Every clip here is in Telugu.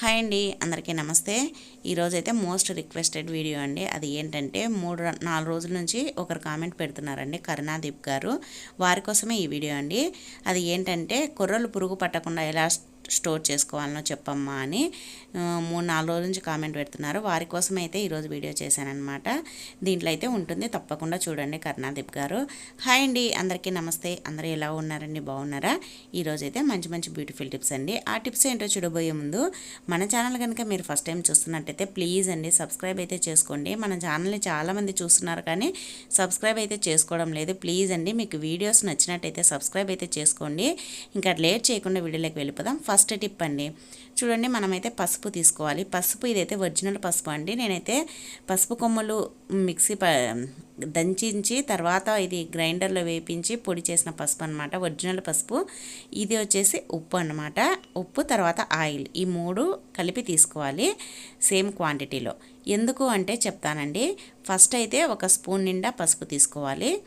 హాయ్ అండి అందరికీ నమస్తే. ఈరోజైతే మోస్ట్ రిక్వెస్టెడ్ వీడియో అండి. అది ఏంటంటే మూడు నాలుగు రోజుల నుంచి ఒకరు కామెంట్ పెడుతున్నారండి కరుణాదీప్ గారు. వారి కోసమే ఈ వీడియో అండి. అది ఏంటంటే కుర్రలు పురుగు పట్టకుండా ఎలా స్టోర్ చేసుకోవాలనో చెప్పమ్మా అని మూడు నాలుగు రోజుల నుంచి కామెంట్ పెడుతున్నారు. వారి కోసం అయితే ఈరోజు వీడియో చేశానమాట దీంట్లో అయితే ఉంటుంది. తప్పకుండా చూడండి కరుణాదీప్ గారు. హాయ్ అండి. అందరికీ నమస్తే. అందరూ ఎలా ఉన్నారండి? బాగున్నారా? ఈరోజు అయితే మంచి మంచి బ్యూటిఫుల్ టిప్స్ అండి. ఆ టిప్స్ ఏంటో చూడబోయే ముందు మన ఛానల్ కనుక మీరు ఫస్ట్ టైం చూస్తున్నట్టయితే ప్లీజ్ అండి సబ్స్క్రైబ్ అయితే చేసుకోండి. మన ఛానల్ని చాలామంది చూస్తున్నారు కానీ సబ్స్క్రైబ్ అయితే చేసుకోవడం లేదు. ప్లీజ్ అండి మీకు వీడియోస్ నచ్చినట్టయితే సబ్స్క్రైబ్ అయితే చేసుకోండి. ఇంకా లేట్ చేయకుండా వీడియోలోకి వెళ్ళిపోదాం. ఫస్ట్ టిప్ అండి. చూడండి మనమైతే పసుపు తీసుకోవాలి. పసుపు ఇదైతే ఒరిజినల్ పసుపు అండి. నేనైతే పసుపు కొమ్మలు మిక్సీ ప దంచించి తర్వాత ఇది గ్రైండర్లో వేపించి పొడి చేసిన పసుపు అనమాట ఒరిజినల్ పసుపు. ఇది వచ్చేసి ఉప్పు అనమాట ఉప్పు తర్వాత ఆయిల్. ఈ మూడు కలిపి తీసుకోవాలి సేమ్ క్వాంటిటీలో. ఎందుకు అంటే చెప్తానండి. ఫస్ట్ అయితే ఒక స్పూన్ నిండా పసుపు తీసుకోవాలి.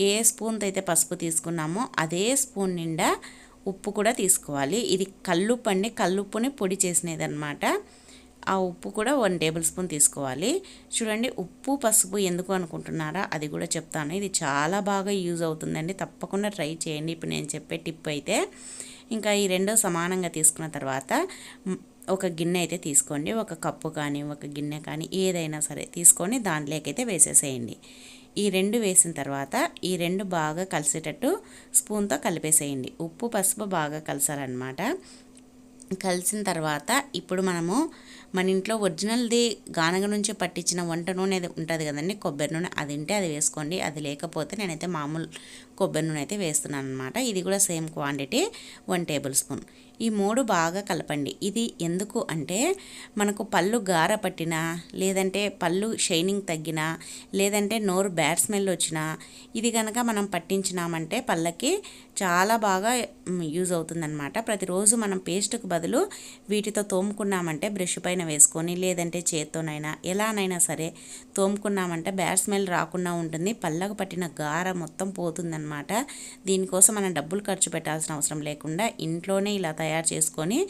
ఏ స్పూన్తో అయితే పసుపు తీసుకున్నామో అదే స్పూన్ నిండా ఉప్పు కూడా తీసుకోవాలి. ఇది కల్లుప్పు అండి కల్లుప్పుని పొడి చేసినది అనమాట ఆ ఉప్పు కూడా వన్ టేబుల్ స్పూన్ తీసుకోవాలి. చూడండి ఉప్పు పసుపు ఎందుకు అనుకుంటున్నారా? అది కూడా చెప్తాను. ఇది చాలా బాగా యూజ్ అవుతుందండి. తప్పకుండా ట్రై చేయండి. ఇప్పుడు నేను చెప్పే టిప్ అయితే ఇంకా ఈ రెండో సమానంగా తీసుకున్న తర్వాత ఒక గిన్నె అయితే తీసుకోండి. ఒక కప్పు కానీ ఒక గిన్నె కానీ ఏదైనా సరే తీసుకొని దాంట్లోకైతే వేసేసేయండి. ఈ రెండు వేసిన తర్వాత ఈ రెండు బాగా కలిసేటట్టు స్పూన్తో కలిపేసేయండి. ఉప్పు పసుపు బాగా కలిసారనమాట కలిసిన తర్వాత ఇప్పుడు మనము మన ఇంట్లో ఒరిజినల్ది గానగ నుంచి పట్టించిన వంట నూనె అది ఉంటుంది కదండి కొబ్బరి నూనె అది ఉంటే అది వేసుకోండి. అది లేకపోతే నేనైతే మామూలు కొబ్బరి నూనె అయితే వేస్తున్నాను అనమాట ఇది కూడా same quantity one tablespoon. ఈ మూడు బాగా కలపండి. ఇది ఎందుకు అంటే మనకు పళ్ళు గార పట్టినా లేదంటే పళ్ళు షైనింగ్ తగ్గినా లేదంటే నోరు బ్యాడ్ స్మెల్ వచ్చినా ఇది కనుక మనం పట్టించినామంటే పళ్ళకి చాలా బాగా యూజ్ అవుతుందన్నమాట. ప్రతిరోజు మనం పేస్ట్కు బదులు వీటితో తోముకున్నామంటే బ్రష్ పైన వేసుకొని లేదంటే చేత్తోనైనా ఎలానైనా సరే తోముకున్నామంటే బ్యాడ్ స్మెల్ రాకుండా ఉంటుంది. పళ్ళకు పట్టిన గార మొత్తం పోతుందన్నమాట. దీనికోసం మనం డబ్బులు ఖర్చు పెట్టాల్సిన అవసరం లేకుండా ఇంట్లోనే ఇలా తయారు చేసుకొని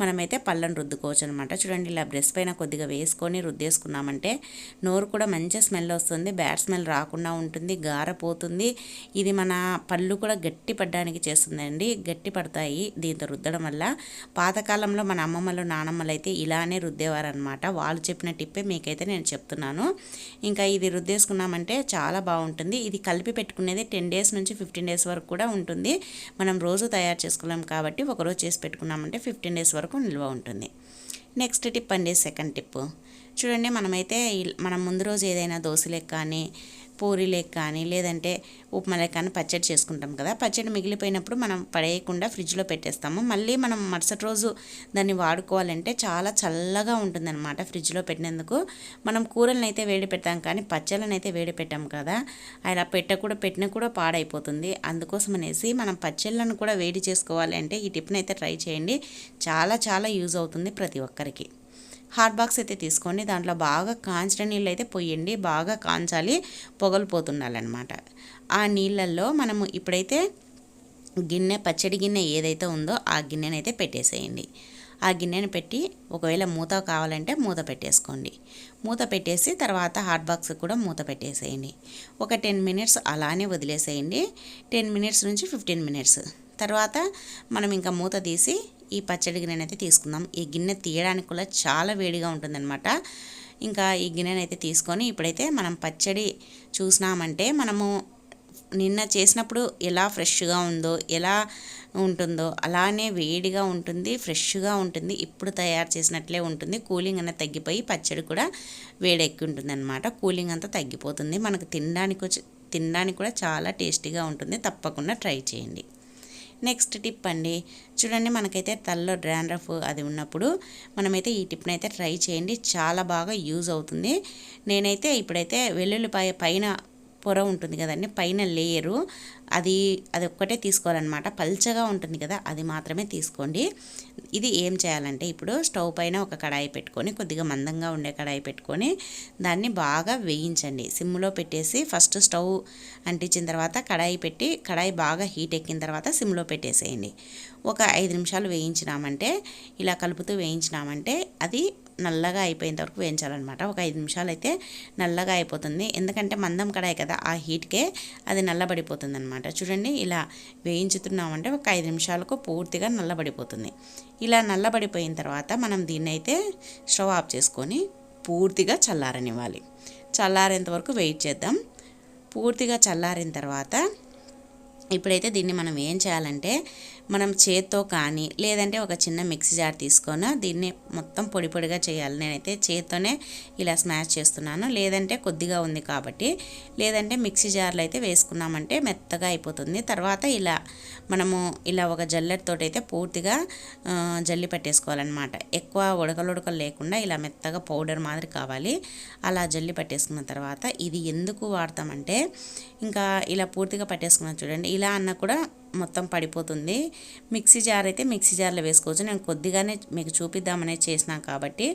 మనమైతే పళ్ళను రుద్దుకోవచ్చు అనమాట చూడండి ఇలా బ్రష్ పైన కొద్దిగా వేసుకొని రుద్దేసుకున్నామంటే నోరు కూడా మంచి స్మెల్ వస్తుంది బ్యాడ్ స్మెల్ రాకుండా ఉంటుంది గార పోతుంది. ఇది మన పళ్ళు కూడా గట్టి పడడానికి చేస్తుందండి. గట్టి పడతాయి దీంతో రుద్దడం వల్ల. పాతకాలంలో మన అమ్మమ్మలు నానమ్మలు అయితే ఇలానే రుద్దేవారు అనమాట వాళ్ళు చెప్పిన టిప్పే మీకైతే నేను చెప్తున్నాను. ఇంకా ఇది రుద్దేసుకున్నామంటే చాలా బాగుంటుంది. ఇది కలిపి పెట్టుకునేది టెన్ డేస్ నుంచి ఫిఫ్టీన్ డేస్ వరకు కూడా ఉంటుంది. మనం రోజు తయారు చేసుకోలేం కాబట్టి ఒకరోజు చేసి పెట్టుకున్నామంటే ఫిఫ్టీన్ డేస్ వరకు నిల్వ ఉంటుంది. నెక్స్ట్ టిప్ అండి సెకండ్ టిప్ చూడండి మనమైతే మనం ముందు రోజు ఏదైనా దోశలకు కానీ పూరీలేక కానీ లేదంటే ఉప్మాలేక కానీ పచ్చడి చేసుకుంటాం కదా. పచ్చడి మిగిలిపోయినప్పుడు మనం పడేయకుండా ఫ్రిడ్జ్లో పెట్టేస్తాము. మళ్ళీ మనం మరుసటి రోజు దాన్ని వాడుకోవాలంటే చాలా చల్లగా ఉంటుందన్నమాట ఫ్రిడ్జ్లో పెట్టినందుకు. మనం కూరలను అయితే వేడి పెడతాం కానీ పచ్చళ్ళని అయితే వేడి పెట్టాం కదా. అలా పెట్టకూడా పెట్టినా కూడా పాడైపోతుంది. అందుకోసం అనేసి మనం పచ్చళ్ళను కూడా వేడి చేసుకోవాలి అంటే ఈ టిప్ని అయితే ట్రై చేయండి. చాలా చాలా యూజ్ అవుతుంది ప్రతి ఒక్కరికి. హాట్ బాక్స్ అయితే తీసుకోండి. దాంట్లో బాగా కాంచిన నీళ్ళు అయితే పోయండి. బాగా కాంచాలి. పొగలు పోతుండాలన్నమాట ఆ నీళ్ళల్లో మనము ఇప్పుడైతే గిన్నె పచ్చడి గిన్నె ఏదైతే ఉందో ఆ గిన్నెనైతే పెట్టేసేయండి. ఆ గిన్నెని పెట్టి ఒకవేళ మూత కావాలంటే మూత పెట్టేసుకోండి. మూత పెట్టేసి తర్వాత హాట్ బాక్స్ కూడా మూత పెట్టేసేయండి. ఒక టెన్ మినిట్స్ అలానే వదిలేసేయండి. టెన్ మినిట్స్ నుంచి ఫిఫ్టీన్ మినిట్స్. తర్వాత మనం ఇంకా మూత తీసి ఈ పచ్చడి గిన్నెనైతే తీసుకుందాం. ఈ గిన్నె తీయడానికి కూడా చాలా వేడిగా ఉంటుందన్నమాట. ఇంకా ఈ గిన్నెనైతే తీసుకొని ఇప్పుడైతే మనం పచ్చడి చూసినామంటే మనము నిన్న చేసినప్పుడు ఎలా ఫ్రెష్గా ఉందో ఎలా ఉంటుందో అలానే వేడిగా ఉంటుంది ఫ్రెష్గా ఉంటుంది ఇప్పుడు తయారు చేసినట్లే ఉంటుంది. కూలింగ్ అనేది తగ్గిపోయి పచ్చడి కూడా వేడెక్కి ఉంటుంది అనమాట కూలింగ్ అంతా తగ్గిపోతుంది. మనకు తినడానికి వచ్చి- తినడానికి కూడా చాలా టేస్టీగా ఉంటుంది. తప్పకుండా ట్రై చేయండి. నెక్స్ట్ టిప్ అండి. చూడండి మనకైతే తలలో డ్రాండ్రఫ్ అది ఉన్నప్పుడు మనమైతే ఈ టిప్ని అయితే ట్రై చేయండి. చాలా బాగా యూజ్ అవుతుంది. నేనైతే ఇప్పుడైతే వెల్లుల్లిపాయ పైన పొర ఉంటుంది కదండి పైన లేయరు. అది అది ఒక్కటే తీసుకోవాలన్నమాట. పల్చగా ఉంటుంది కదా అది మాత్రమే తీసుకోండి. ఇది ఏం చేయాలంటే ఇప్పుడు స్టవ్ పైన ఒక కడాయి పెట్టుకొని కొద్దిగా మందంగా ఉండే కడాయి పెట్టుకొని దాన్ని బాగా వేయించండి. సిమ్లో పెట్టేసి ఫస్ట్ స్టవ్ అంటించిన తర్వాత కడాయి పెట్టి కడాయి బాగా హీట్ ఎక్కిన తర్వాత సిమ్లో పెట్టేసేయండి. ఒక ఐదు నిమిషాలు వేయించినామంటే ఇలా కలుపుతూ వేయించినామంటే అది నల్లగా అయిపోయేంత వరకు వేయించాలన్నమాట. ఒక ఐదు నిమిషాలు అయితే నల్లగా అయిపోతుంది. ఎందుకంటే మందం కడాయి కదా ఆ హీట్కే అది నల్లబడిపోతుంది అనమాట చూడండి ఇలా వేయించుతున్నామంటే ఒక ఐదు నిమిషాలకు పూర్తిగా నల్లబడిపోతుంది. ఇలా నల్లబడిపోయిన తర్వాత మనం దీన్ని అయితే స్టవ్ ఆఫ్ చేసుకొని పూర్తిగా చల్లారనివ్వాలి. చల్లారేంత వరకు వెయిట్ చేద్దాం. పూర్తిగా చల్లారిన తర్వాత ఇప్పుడైతే దీన్ని మనం ఏం చేయాలంటే మనం చేత్తో కానీ లేదంటే ఒక చిన్న మిక్సీ జార్ తీసుకొని దీన్ని మొత్తం పొడి పొడిగా చేయాలి. నేనైతే చేత్తోనే ఇలా స్మాష్ చేస్తున్నాను. లేదంటే కొద్దిగా ఉంది కాబట్టి లేదంటే మిక్సీ జార్లో అయితే వేసుకున్నామంటే మెత్తగా అయిపోతుంది. తర్వాత ఇలా మనము ఇలా ఒక జల్లెడతో అయితే పూర్తిగా జల్లి పెట్టేసుకోవాలన్నమాట. ఎక్కువ ఉడకలు ఉడకలు లేకుండా ఇలా మెత్తగా పౌడర్ మాదిరి కావాలి. అలా జల్లి పట్టేసుకున్న తర్వాత ఇది ఎందుకు వాడతామంటే ఇంకా ఇలా పూర్తిగా పట్టేసుకున్నాను చూడండి. ఇలా అన్న కూడా మొత్తం పడిపోతుంది. మిక్సీ జార్ అయితే మిక్సీ జార్లో వేసుకోవచ్చు. నేను కొద్దిగానే మీకు చూపిద్దామనే చేసినా కాబట్టి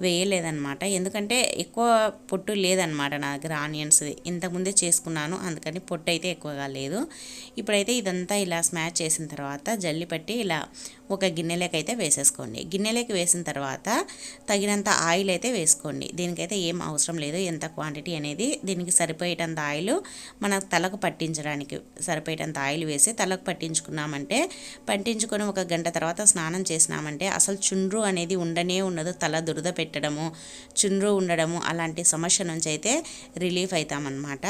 వేయలేదనమాట ఎందుకంటే ఎక్కువ పొట్టు లేదనమాట నా దగ్గర ఆనియన్స్. ఇంతకుముందే చేసుకున్నాను. అందుకని పొట్టు అయితే ఎక్కువగా లేదు. ఇప్పుడైతే ఇదంతా ఇలా స్మాచ్ చేసిన తర్వాత జల్లి పట్టి ఇలా ఒక గిన్నెలోకి అయితే వేసేసుకోండి. గిన్నెలోకి వేసిన తర్వాత తగినంత ఆయిల్ అయితే వేసుకోండి. దీనికైతే ఏం అవసరం లేదు. ఎంత క్వాంటిటీ అనేది దీనికి సరిపోయేటంత ఆయిల్ మన తలకు పట్టించడానికి సరిపోయేటంత ఆయిల్ వేసి తలకు పట్టించుకున్నామంటే పట్టించుకొని ఒక గంట తర్వాత స్నానం చేసినామంటే అసలు చుండ్రు అనేది ఉండనే ఉండదు. తల దురద పెట్టడము చుండ్రు ఉండడము అలాంటి సమస్య నుంచి అయితే రిలీఫ్ అవుతామన్నమాట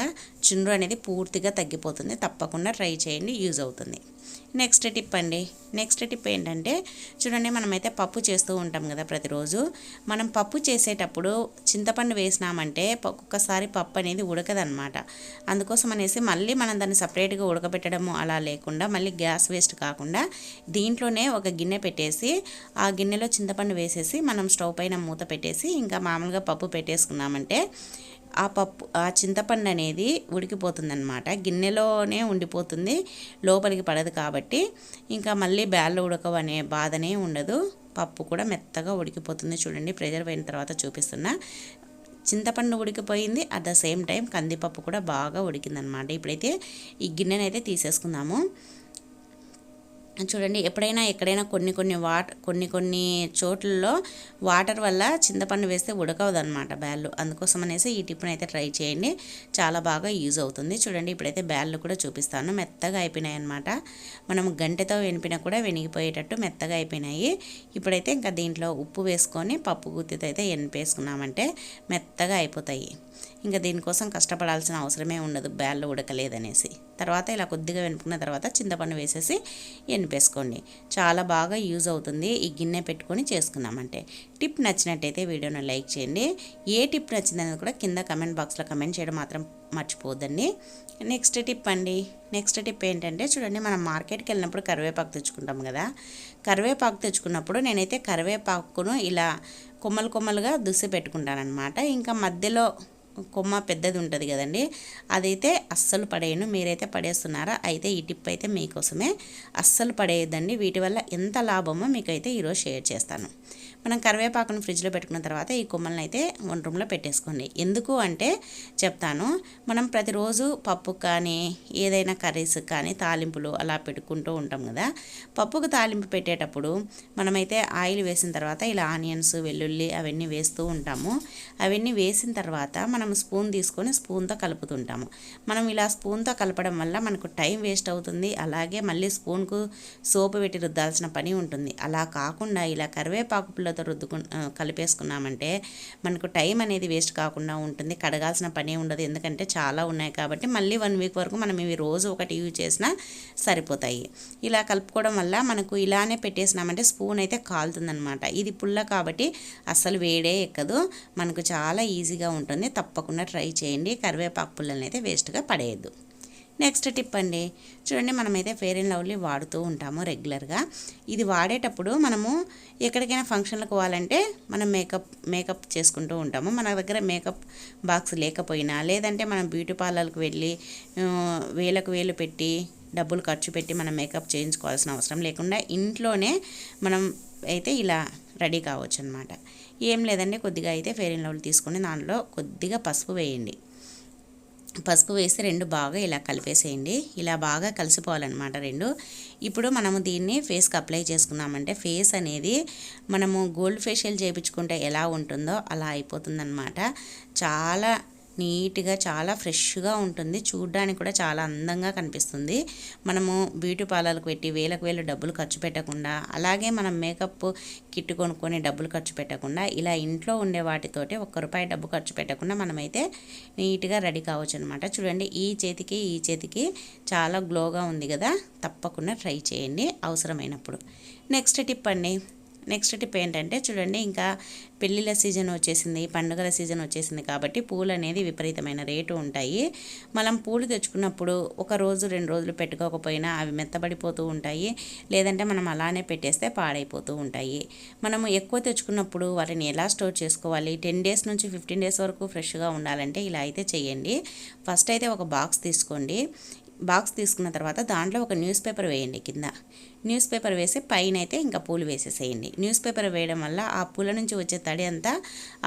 చుండ్రు అనేది పూర్తిగా తగ్గిపోతుంది. తప్పకుండా ట్రై చేయండి. యూజ్ అవుతుంది. నెక్స్ట్ టిప్ అండి. నెక్స్ట్ టిప్ ఏంటంటే చూడండి మనమైతే పప్పు చేస్తూ ఉంటాం కదా ప్రతిరోజు. మనం పప్పు చేసేటప్పుడు చింతపండు వేసినామంటే ఒక్కొక్కసారి పప్పు అనేది ఉడకదనమాట అందుకోసం అనేసి మళ్ళీ మనం దాన్ని సపరేట్గా ఉడకబెట్టడము అలా లేకుండా మళ్ళీ గ్యాస్ వేస్ట్ కాకుండా దీంట్లోనే ఒక గిన్నె పెట్టేసి ఆ గిన్నెలో చింతపండు వేసేసి మనం స్టవ్ పైన మూత పెట్టేసి ఇంకా మామూలుగా పప్పు పెట్టేసుకున్నామంటే ఆ పప్పు ఆ చింతపండు అనేది ఉడికిపోతుందన్నమాట. గిన్నెలోనే ఉండిపోతుంది. లోపలికి పడదు కాబట్టి ఇంకా మళ్ళీ బ్యాళ్ళు ఉడకవనే బాధనే ఉండదు. పప్పు కూడా మెత్తగా ఉడికిపోతుంది చూడండి. ప్రెజర్ పోయిన తర్వాత చూపిస్తున్నా. చింతపండు ఉడికిపోయింది. అట్ ద సేమ్ టైం కందిపప్పు కూడా బాగా ఉడికిందనమాట ఇప్పుడైతే ఈ గిన్నెనైతే తీసేసుకుందాము. చూడండి ఎప్పుడైనా ఎక్కడైనా కొన్ని కొన్ని వాటర్ కొన్ని కొన్ని చోట్లలో వాటర్ వల్ల చింతపండు వేస్తే ఉడకవదనమాట బ్యాళ్ళు. అందుకోసం అనేసి ఈ టిప్ని అయితే ట్రై చేయండి. చాలా బాగా యూజ్ అవుతుంది. చూడండి ఇప్పుడైతే బ్యాళ్ళు కూడా చూపిస్తాను. మెత్తగా అయిపోయినాయి అనమాట మనం గంటతో వెనిపినా కూడా వెనిగిపోయేటట్టు మెత్తగా అయిపోయినాయి. ఇప్పుడైతే ఇంకా దీంట్లో ఉప్పు వేసుకొని పప్పు గుత్తితో అయితే ఎనిపేసుకున్నామంటే మెత్తగా అయిపోతాయి. ఇంకా దీనికోసం కష్టపడాల్సిన అవసరమే ఉండదు బ్యాళ్ళు ఉడకలేదనేసి. తర్వాత ఇలా కొద్దిగా వెనుకున్న తర్వాత చింతపండు వేసేసి ఎనిపేసుకోండి చాలా బాగా యూజ్ అవుతుంది. ఈ గిన్నె పెట్టుకొని చేసుకున్నామంటే టిప్ నచ్చినట్టయితే వీడియోను లైక్ చేయండి. ఏ టిప్ నచ్చిందనేది కూడా కింద కమెంట్ బాక్స్లో కమెంట్ చేయడం మాత్రం మర్చిపోద్దండి నెక్స్ట్ టిప్ అండి. నెక్స్ట్ టిప్ ఏంటంటే చూడండి మనం మార్కెట్కి వెళ్ళినప్పుడు కరివేపాకు తెచ్చుకుంటాం కదా. కరివేపాకు తెచ్చుకున్నప్పుడు నేనైతే కరివేపాకును ఇలా కొమ్మలు కొమ్మలుగా దుసి పెట్టుకుంటానమాట ఇంకా మధ్యలో కొమ్మ పెద్దది ఉంటుంది కదండి అదైతే అస్సలు పడేయను. మీరైతే పడేస్తున్నారా? అయితే ఈ టిప్ అయితే మీకోసమే. అస్సలు పడేయద్దండి. వీటి వల్ల ఎంత లాభమో మీకైతే ఈరోజు షేర్ చేస్తాను. మనం కరివేపాకును ఫ్రిడ్జ్లో పెట్టుకున్న తర్వాత ఈ కొమ్మలను అయితే వన్ రూమ్లో పెట్టేసుకోండి. ఎందుకు అంటే చెప్తాను మనం ప్రతిరోజు పప్పు కానీ ఏదైనా కర్రీస్ కానీ తాలింపులు అలా పెట్టుకుంటూ ఉంటాం కదా. పప్పుకు తాలింపు పెట్టేటప్పుడు మనమైతే ఆయిల్ వేసిన తర్వాత ఇలా ఆనియన్స్ వెల్లుల్లి అవన్నీ వేస్తూ ఉంటాము. అవన్నీ వేసిన తర్వాత మనం స్పూన్ తీసుకొని స్పూన్తో కలుపుతుంటాము. మనం ఇలా స్పూన్తో కలపడం వల్ల మనకు టైం వేస్ట్ అవుతుంది. అలాగే మళ్ళీ స్పూన్కు సోపు పెట్టి రుద్దాల్సిన పని ఉంటుంది. అలా కాకుండా ఇలా కరివేపాకు పుల్లతో రుద్దుకు కలిపేసుకున్నామంటే మనకు టైం అనేది వేస్ట్ కాకుండా ఉంటుంది. కడగాల్సిన పని ఉండదు. ఎందుకంటే చాలా ఉన్నాయి కాబట్టి మళ్ళీ వన్ వీక్ వరకు మనం ఇవి రోజు ఒకటి యూజ్ చేసినా సరిపోతాయి. ఇలా కలుపుకోవడం వల్ల మనకు ఇలానే పెట్టేసినామంటే స్పూన్ అయితే కాలుతుందనమాట ఇది పుల్ల కాబట్టి అస్సలు వేడే ఎక్కదు. మనకు చాలా ఈజీగా ఉంటుంది. తప్పకుండా ట్రై చేయండి. కరివేపాకు పుల్లనైతే వేస్ట్గా పడేయద్దు. నెక్స్ట్ టిప్ అండి. చూడండి మనమైతే ఫెయిర్ అండ్ లవ్లీ వాడుతూ ఉంటాము రెగ్యులర్గా ఇది వాడేటప్పుడు మనము ఎక్కడికైనా ఫంక్షన్లకు పోవాలంటే మనం మేకప్ మేకప్ చేసుకుంటూ ఉంటాము. మన దగ్గర మేకప్ బాక్స్ లేకపోయినా లేదంటే మనం బ్యూటీ పార్లర్కి వెళ్ళి వేలకు వేలు పెట్టి డబ్బులు ఖర్చు పెట్టి మనం మేకప్ చేయించుకోవాల్సిన అవసరం లేకుండా ఇంట్లోనే మనం అయితే ఇలా రెడీ కావచ్చు అనమాట ఏం లేదండి కొద్దిగా అయితే ఫెయిర్ అండ్ లవ్లీ తీసుకొని దాంట్లో కొద్దిగా పసుపు వేయండి. పసుపు వేసి రెండు బాగా ఇలా కలిపేసేయండి. ఇలా బాగా కలిసిపోవాలన్నమాట రెండు. ఇప్పుడు మనము దీన్ని ఫేస్కి అప్లై చేసుకున్నామంటే ఫేస్ అనేది మనము గోల్డ్ ఫేషియల్ చేయించుకుంటే ఎలా ఉంటుందో అలా అయిపోతుందన్నమాట. చాలా నీట్గా చాలా ఫ్రెష్గా ఉంటుంది. చూడ్డానికి కూడా చాలా అందంగా కనిపిస్తుంది. మనము బ్యూటీ పార్లర్కి పెట్టి వేలకు వేలు డబ్బులు ఖర్చు పెట్టకుండా అలాగే మనం మేకప్ కిట్ కొనుక్కొని డబ్బులు ఖర్చు పెట్టకుండా ఇలా ఇంట్లో ఉండే వాటితోటి ఒక్క రూపాయి డబ్బు ఖర్చు పెట్టకుండా మనమైతే నీట్గా రెడీ కావచ్చు అనమాట చూడండి ఈ చేతికి ఈ చేతికి చాలా గ్లోగా ఉంది కదా. తప్పకుండా ట్రై చేయండి అవసరమైనప్పుడు. నెక్స్ట్ టిప్ అండి. నెక్స్ట్ టిప్ ఏంటంటే చూడండి ఇంకా పెళ్ళిళ్ళ సీజన్ వచ్చేసింది పండుగల సీజన్ వచ్చేసింది కాబట్టి పూలు అనేది విపరీతమైన రేటు ఉంటాయి. మనం పూలు తెచ్చుకున్నప్పుడు ఒక రోజు రెండు రోజులు పెట్టుకోకపోయినా అవి మెత్తబడిపోతూ ఉంటాయి. లేదంటే మనం అలానే పెట్టేస్తే పాడైపోతూ ఉంటాయి. మనము ఎక్కువ తెచ్చుకున్నప్పుడు వాటిని ఎలా స్టోర్ చేసుకోవాలి? టెన్ డేస్ నుంచి ఫిఫ్టీన్ డేస్ వరకు ఫ్రెష్గా ఉండాలంటే ఇలా అయితే చేయండి. ఫస్ట్ అయితే ఒక బాక్స్ తీసుకోండి. బాక్స్ తీసుకున్న తర్వాత దాంట్లో ఒక న్యూస్ పేపర్ వేయండి కింద. న్యూస్ పేపర్ వేసి పైన అయితే ఇంకా పూలు వేసేసేయండి. న్యూస్ పేపర్ వేయడం వల్ల ఆ పూల నుంచి వచ్చే తడి అంతా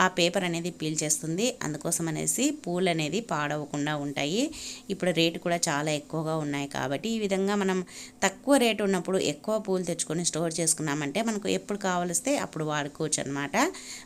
ఆ పేపర్ అనేది పీల్చేస్తుంది అందుకోసం అనేసి పూలు అనేది పాడవకుండా ఉంటాయి. ఇప్పుడు రేటు కూడా చాలా ఎక్కువగా ఉన్నాయి కాబట్టి ఈ విధంగా మనం తక్కువ రేటు ఉన్నప్పుడు ఎక్కువ పూలు తెచ్చుకొని స్టోర్ చేసుకున్నామంటే మనకు ఎప్పుడు కావలిస్తే అప్పుడు వాడుకోవచ్చు అనమాట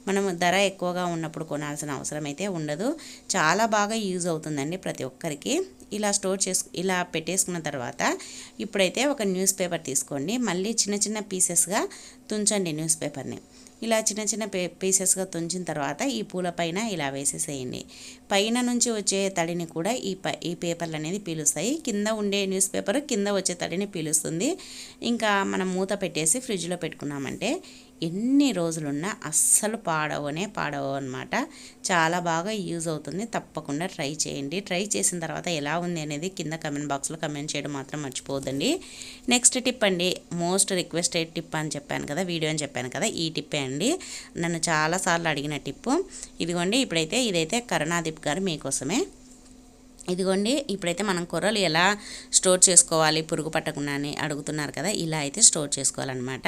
మనం ధర ఎక్కువగా ఉన్నప్పుడు కొనాల్సిన అవసరం అయితే ఉండదు. చాలా బాగా యూజ్ అవుతుందండి ప్రతి ఒక్కరికి. ఇలా స్టోర్ చేసు ఇలా పెట్టేసుకున్న తర్వాత ఇప్పుడైతే ఒక న్యూస్ పేపర్ తీసుకోండి. మళ్ళీ చిన్న చిన్న పీసెస్గా తుంచండి న్యూస్ పేపర్ని. ఇలా చిన్న చిన్న పే పీసెస్గా తుంచిన తర్వాత ఈ పూల పైన ఇలా వేసేసేయండి. పైన నుంచి వచ్చే తడిని కూడా ఈ ప ఈ పేపర్లు అనేది పీలుస్తాయి. కింద ఉండే న్యూస్ పేపర్ కింద వచ్చే తడిని పీలుస్తుంది. ఇంకా మనం మూత పెట్టేసి ఫ్రిడ్జ్లో పెట్టుకున్నామంటే ఎన్ని రోజులున్నా అస్సలు పాడవనే పాడవు అనమాట చాలా బాగా యూజ్ అవుతుంది. తప్పకుండా ట్రై చేయండి. ట్రై చేసిన తర్వాత ఎలా ఉంది అనేది కింద కమెంట్ బాక్స్లో కమెంట్ చేయడం మాత్రం మర్చిపోదండి నెక్స్ట్ టిప్ అండి మోస్ట్ రిక్వెస్టెడ్ టిప్ అని చెప్పాను కదా వీడియో అని చెప్పాను కదా ఈ టిప్పే అండి. నన్ను చాలాసార్లు అడిగిన టిప్పు. ఇదిగోండి ఇప్పుడైతే ఇదైతే కరుణాదీప్ గారు మీకోసమే. ఇదిగోండి ఇప్పుడైతే మనం కూరలు ఎలా స్టోర్ చేసుకోవాలి పురుగు పట్టకుండా అని అడుగుతున్నారు కదా ఇలా అయితే స్టోర్ చేసుకోవాలన్నమాట.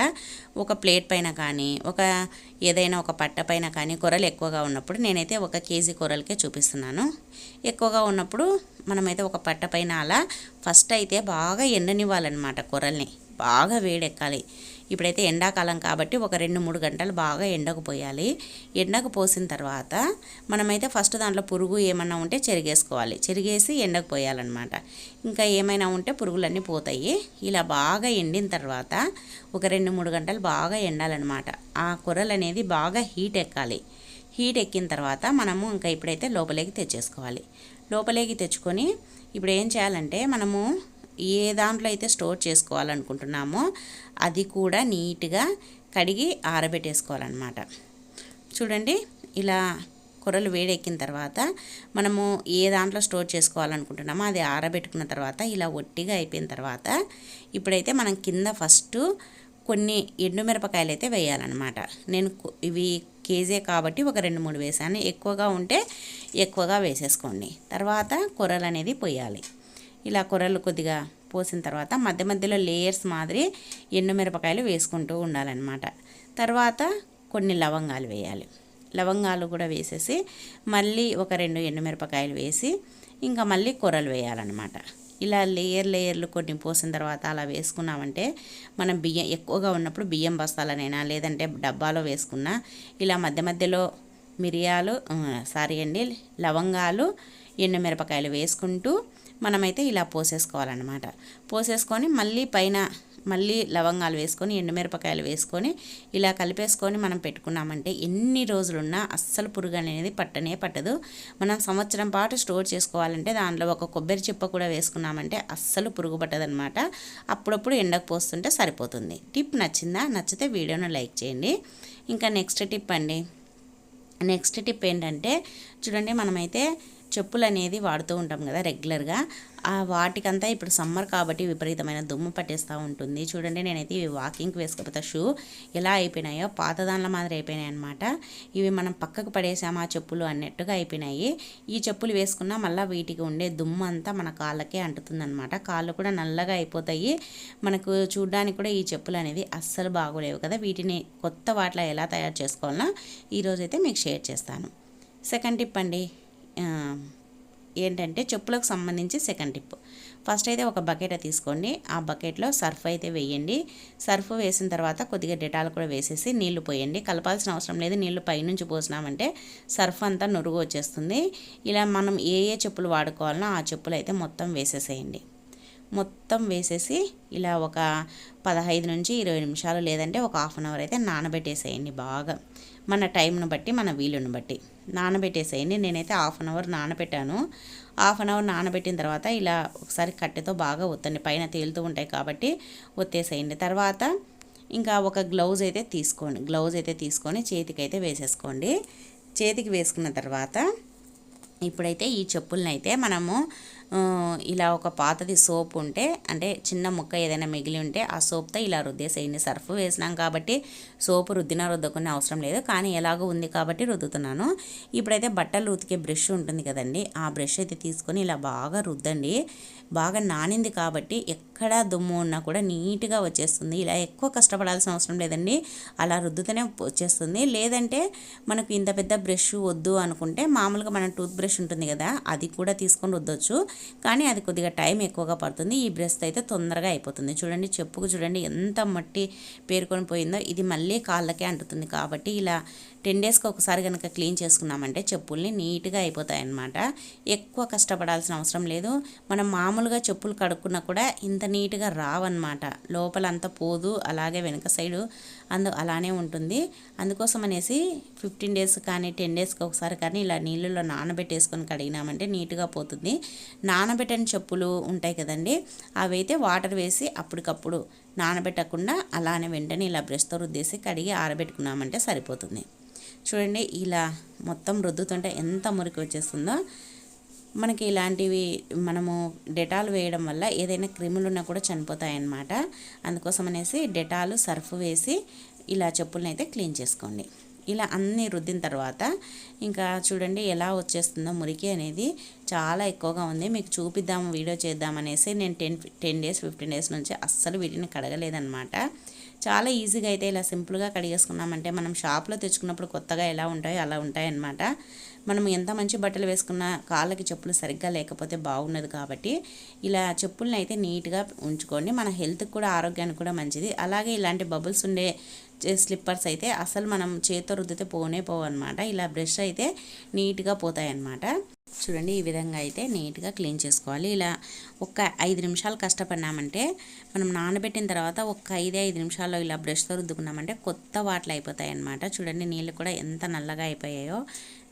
ఒక ప్లేట్ పైన కానీ ఒక ఏదైనా ఒక పట్ట పైన కానీ కూరలు ఎక్కువగా ఉన్నప్పుడు నేనైతే ఒక కేజీ కూరలకే చూపిస్తున్నాను. ఎక్కువగా ఉన్నప్పుడు మనమైతే ఒక పట్ట పైన అలా ఫస్ట్ అయితే బాగా ఎండనివ్వాలన్నమాట కూరల్ని. బాగా వేడెక్కాలి. ఇప్పుడైతే ఎండాకాలం కాబట్టి ఒక రెండు మూడు గంటలు బాగా ఎండకు పోయాలి. ఎండకు పోసిన తర్వాత మనమైతే ఫస్ట్ దాంట్లో పురుగు ఏమన్నా ఉంటే చెరిగేసుకోవాలి. చెరిగేసి ఎండకు పోయాలన్నమాట. ఇంకా ఏమైనా ఉంటే పురుగులన్నీ పోతాయి. ఇలా బాగా ఎండిన తర్వాత ఒక రెండు మూడు గంటలు బాగా ఎండాలన్నమాట. ఆ కూరలు అనేది బాగా హీట్ ఎక్కాలి. హీట్ ఎక్కిన తర్వాత మనము ఇంకా ఇప్పుడైతే లోపలికి తెచ్చేసుకోవాలి. లోపలికి తెచ్చుకొని ఇప్పుడు ఏం చేయాలంటే మనము ఏ దాంట్లో అయితే స్టోర్ చేసుకోవాలనుకుంటున్నామో అది కూడా నీట్గా కడిగి ఆరబెట్టేసుకోవాలన్నమాట. చూడండి ఇలా కూరలు వేడెక్కిన తర్వాత మనము ఏ దాంట్లో స్టోర్ చేసుకోవాలనుకుంటున్నామో అది ఆరబెట్టుకున్న తర్వాత ఇలా ఒట్టిగా అయిపోయిన తర్వాత ఇప్పుడైతే మనం కింద ఫస్ట్ కొన్ని ఎండుమిరపకాయలు అయితే వేయాలన్నమాట. నేను ఇవి కేజీ కాబట్టి ఒక రెండు మూడు వేసాను. ఎక్కువగా ఉంటే ఎక్కువగా వేసేసుకోండి. తర్వాత కూరలు అనేది పోయాలి ఇలా కూరలు కొద్దిగా పోసిన తర్వాత మధ్య మధ్యలో లేయర్స్ మాదిరి ఎండుమిరపకాయలు వేసుకుంటూ ఉండాలన్నమాట. తర్వాత కొన్ని లవంగాలు వేయాలి. లవంగాలు కూడా వేసేసి మళ్ళీ ఒక రెండు ఎండుమిరపకాయలు వేసి ఇంకా మళ్ళీ కూరలు వేయాలన్నమాట. ఇలా లేయర్ లేయర్లు కొన్ని పోసిన తర్వాత అలా వేసుకున్నామంటే మనం బియ్యం ఎక్కువగా ఉన్నప్పుడు బియ్యం బస్తాలనైనా లేదంటే డబ్బాలో వేసుకున్నా ఇలా మధ్య మధ్యలో మిరియాలు సారీ అండి లవంగాలు ఎండుమిరపకాయలు వేసుకుంటూ మనమైతే ఇలా పోసేసుకోవాలన్నమాట. పోసేసుకొని మళ్ళీ పైన మళ్ళీ లవంగాలు వేసుకొని ఎండుమిరపకాయలు వేసుకొని ఇలా కలిపేసుకొని మనం పెట్టుకున్నామంటే ఎన్ని రోజులున్నా అస్సలు పురుగు అనేది పట్టనే పట్టదు. మనం సంవత్సరం పాటు స్టోర్ చేసుకోవాలంటే దాంట్లో ఒక కొబ్బరి చిప్ప కూడా వేసుకున్నామంటే అస్సలు పురుగు పట్టదనమాట అప్పుడప్పుడు ఎండకు పోస్తుంటే సరిపోతుంది. టిప్ నచ్చిందా? నచ్చితే వీడియోను లైక్ చేయండి. ఇంకా నెక్స్ట్ టిప్ అండి. నెక్స్ట్ టిప్ ఏంటంటే చూడండి మనమైతే చెప్పులు అనేది వాడుతూ ఉంటాం కదా రెగ్యులర్గా. ఆ వాటికంతా ఇప్పుడు సమ్మర్ కాబట్టి విపరీతమైన దుమ్ము పట్టేస్తూ ఉంటుంది. చూడండి నేనైతే ఇవి వాకింగ్కి వేసుకోకపోతే షూ ఎలా అయిపోయినాయో పాత దానిలో మాదిరి అయిపోయినాయి అనమాట ఇవి మనం పక్కకు పడేసాము ఆ చెప్పులు అన్నట్టుగా అయిపోయినాయి. ఈ చెప్పులు వేసుకున్నా మళ్ళీ వీటికి ఉండే దుమ్ము అంతా మన కాళ్ళకే అంటుతుందన్నమాట. కాళ్ళు కూడా నల్లగా అయిపోతాయి. మనకు చూడడానికి కూడా ఈ చెప్పులు అనేది అస్సలు బాగోలేవు కదా. వీటిని కొత్త వాటిలో ఎలా తయారు చేసుకోవాలన్నా ఈరోజైతే మీకు షేర్ చేస్తాను. సెకండ్ టిప్ అండి. ఏంటంటే చెప్పులకు సంబంధించి సెకండ్ టిప్ ఫస్ట్ అయితే ఒక బకెట్ తీసుకోండి. ఆ బకెట్లో సర్ఫ్ అయితే వేయండి. సర్ఫ్ వేసిన తర్వాత కొద్దిగా డెటాల్ కూడా వేసేసి నీళ్ళు పోయండి. కలపాల్సిన అవసరం లేదు. నీళ్ళు పైనుంచి పోసినామంటే సర్ఫ్ అంతా నురుగు వచ్చేస్తుంది. ఇలా మనం ఏ ఏ చెప్పులు వాడుకోవాలనో ఆ చెప్పులు అయితే మొత్తం వేసేసేయండి. మొత్తం వేసేసి ఇలా ఒక పదహైదు నుంచి ఇరవై నిమిషాలు లేదంటే ఒక హాఫ్ అన్ అవర్ అయితే నానబెట్టేసేయండి బాగా. మన టైంను బట్టి మన వీలుని బట్టి. నానబెట్టేసేయండి నేనైతే హాఫ్ అన్ అవర్ నానబెట్టాను. హాఫ్ అన్ అవర్ నానబెట్టిన తర్వాత ఇలా ఒకసారి కట్టెతో బాగా ఒత్తండి. పైన తేలుతూ ఉంటాయి కాబట్టి ఒత్తేసేయండి. తర్వాత ఇంకా ఒక గ్లౌజ్ అయితే తీసుకోండి. గ్లౌజ్ అయితే తీసుకొని చేతికైతే వేసేసుకోండి. చేతికి వేసుకున్న తర్వాత ఇప్పుడైతే ఈ చెప్పులను అయితే మనము ఇలా ఒక పాతది సోప్ ఉంటే అంటే చిన్న ముక్క ఏదైనా మిగిలి ఉంటే ఆ సోప్తో ఇలా రుద్దేసేయండి సర్ఫ్ వేసినాం కాబట్టి సోపు రుద్దినా రుద్దకునే అవసరం లేదు. కానీ ఎలాగో ఉంది కాబట్టి రుద్దుతున్నాను. ఇప్పుడైతే బట్టలు ఉతికే బ్రష్ ఉంటుంది కదండి ఆ బ్రష్ అయితే తీసుకొని ఇలా బాగా రుద్దండి. బాగా నానింది కాబట్టి ఎక్కడా దుమ్ము ఉన్నా కూడా నీట్గా వచ్చేస్తుంది. ఇలా ఎక్కువ కష్టపడాల్సిన అవసరం లేదండి. అలా రుద్దుతూనే వచ్చేస్తుంది. లేదంటే మనకు ఇంత పెద్ద బ్రష్ వద్దు అనుకుంటే మామూలుగా మన టూత్ బ్రష్ ఉంటుంది కదా అది కూడా తీసుకొని రుద్దొచ్చు. కానీ అది కొద్దిగా టైం ఎక్కువగా పడుతుంది. ఈ బ్రష్ అయితే తొందరగా అయిపోతుంది. చూడండి చెప్పుకు చూడండి ఎంత మట్టి పేరుకొని పోయిందో. ఇది మళ్ళీ కాళ్ళకే అంటుతుంది కాబట్టి ఇలా టెన్ డేస్కి ఒకసారి కనుక క్లీన్ చేసుకున్నామంటే చెప్పుల్ని నీట్గా అయిపోతాయి అన్నమాట ఎక్కువ కష్టపడాల్సిన అవసరం లేదు. మనం మామూలుగా చెప్పులు కడుక్కున్నా కూడా ఇంత నీట్గా రావన్నమాట. లోపల అంతా పోదు అలాగే వెనక సైడు అందు అలానే ఉంటుంది. అందుకోసం అనేసి ఫిఫ్టీన్ డేస్ కానీ టెన్ డేస్కి ఒకసారి కానీ ఇలా నీళ్ళలో నానబెట్టేసుకొని కడిగినామంటే నీట్గా పోతుంది. నానబెట్టని చెప్పులు ఉంటాయి కదండి అవి అయితే వాటర్ వేసి అప్పటికప్పుడు నానబెట్టకుండా అలానే వెంటనే ఇలా బ్రష్తో రుద్దేసి కడిగి ఆరబెట్టుకున్నామంటే సరిపోతుంది. చూడండి ఇలా మొత్తం రుద్దుతుంటే ఎంత మురికి వచ్చేస్తుందో. మనకి ఇలాంటివి మనము డెటాల్ వేయడం వల్ల ఏదైనా క్రిములు ఉన్నా కూడా చనిపోతాయన్నమాట. అందుకోసం అనేసి డెటాల్ సర్ఫ్ వేసి ఇలా చెప్పులను అయితే క్లీన్ చేసుకోండి. ఇలా అన్నీ రుద్దిన తర్వాత ఇంకా చూడండి ఎలా వచ్చేస్తుందో మురికి అనేది చాలా ఎక్కువగా ఉంది. మీకు చూపిద్దాము వీడియో చేద్దామనేసి నేను ten ten days fifteen days నుంచి అస్సలు వీటిని కడగలేదన్నమాట. చాలా ఈజీగా అయితే ఇలా సింపుల్గా కడిగేసుకున్నామంటే మనం షాప్లో తెచ్చుకున్నప్పుడు కొత్తగా ఎలా ఉంటాయో అలా ఉంటాయన్నమాట. మనం ఎంత మంచి బట్టలు వేసుకున్నా కాళ్ళకి చెప్పులు సరిగ్గా లేకపోతే బాగున్నది కాబట్టి ఇలా చెప్పుల్ని అయితే నీట్గా ఉంచుకోండి. మన హెల్త్కి కూడా ఆరోగ్యానికి కూడా మంచిది. అలాగే ఇలాంటి బబుల్స్ ఉండే స్లిప్పర్స్ అయితే అసలు మనం చేతితో రుద్దితే పోనే పోవు అనమాట ఇలా బ్రష్ అయితే నీట్గా పోతాయి అన్నమాట చూడండి ఈ విధంగా అయితే నీట్గా క్లీన్ చేసుకోవాలి. ఇలా ఒక ఐదు నిమిషాలు కష్టపడినామంటే మనం నానబెట్టిన తర్వాత ఒక ఐదే ఐదు నిమిషాల్లో ఇలా బ్రష్తో రుద్దుకున్నామంటే కొత్త వాటలు అయిపోతాయి అన్నమాట చూడండి నీళ్ళు కూడా ఎంత నల్లగా అయిపోయాయో.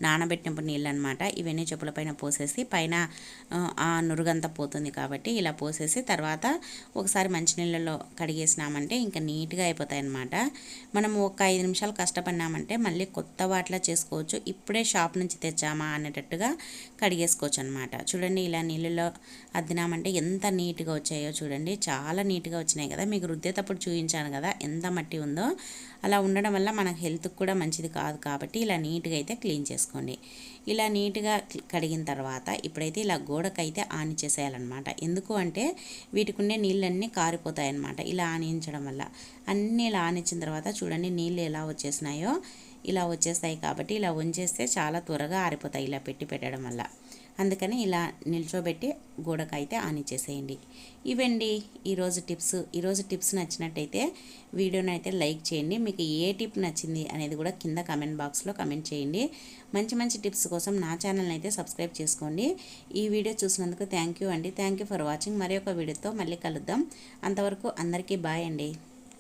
నానబెట్టినప్పుడు నీళ్ళు అనమాట ఇవన్నీ చెప్పుల పైన పోసేసి పైన ఆ నురుగంతా పోతుంది కాబట్టి ఇలా పోసేసి తర్వాత ఒకసారి మంచినీళ్ళలో కడిగేసినామంటే ఇంకా నీట్గా అయిపోతాయి అనమాట మనం ఒక ఐదు నిమిషాలు కష్టపడినామంటే మళ్ళీ కొత్త వాటిలా చేసుకోవచ్చు. ఇప్పుడే షాప్ నుంచి తెచ్చామా అనేటట్టుగా కడిగేసుకోవచ్చు అనమాట చూడండి ఇలా నీళ్ళలో అద్దినామంటే ఎంత నీట్గా వచ్చాయో చూడండి. చాలా నీట్గా వచ్చినాయి కదా. మీకు రుద్దేటప్పుడు చూపించాను కదా. ఎంత మట్టి ఉందో అలా ఉండడం వల్ల మన హెల్త్కి కూడా మంచిది కాదు కాబట్టి ఇలా నీట్గా అయితే క్లీన్ చేసుకోండి. ఇలా నీట్గా కడిగిన తర్వాత ఇప్పుడైతే ఇలా గోడకైతే ఆని చేసేయాలన్నమాట ఎందుకు అంటే వీటికి ఉండే నీళ్ళన్నీ కారిపోతాయన్నమాట. ఇలా ఆనించడం వల్ల. అన్నీ ఇలా ఆనించిన తర్వాత చూడండి నీళ్ళు ఎలా వచ్చేసినాయో ఇలా వచ్చేస్తాయి కాబట్టి ఇలా ఉంచేస్తే చాలా త్వరగా ఆరిపోతాయి. ఇలా పెట్టి పెట్టడం వల్ల. అందుకని ఇలా నిల్చోబెట్టి గోడకైతే ఆన్ ఇచ్చేసేయండి ఇవండి ఈరోజు టిప్స్. ఈరోజు టిప్స్ నచ్చినట్టయితే వీడియోని అయితే లైక్ చేయండి. మీకు ఏ టిప్ నచ్చింది అనేది కూడా కింద కమెంట్ బాక్స్లో కమెంట్ చేయండి. మంచి మంచి టిప్స్ కోసం నా ఛానల్ని అయితే సబ్స్క్రైబ్ చేసుకోండి. ఈ వీడియో చూసినందుకు థ్యాంక్ యూ అండి. Thank you for watching. మరి ఒక వీడియోతో మళ్ళీ కలుద్దాం. అంతవరకు అందరికీ బాయ్ అండి.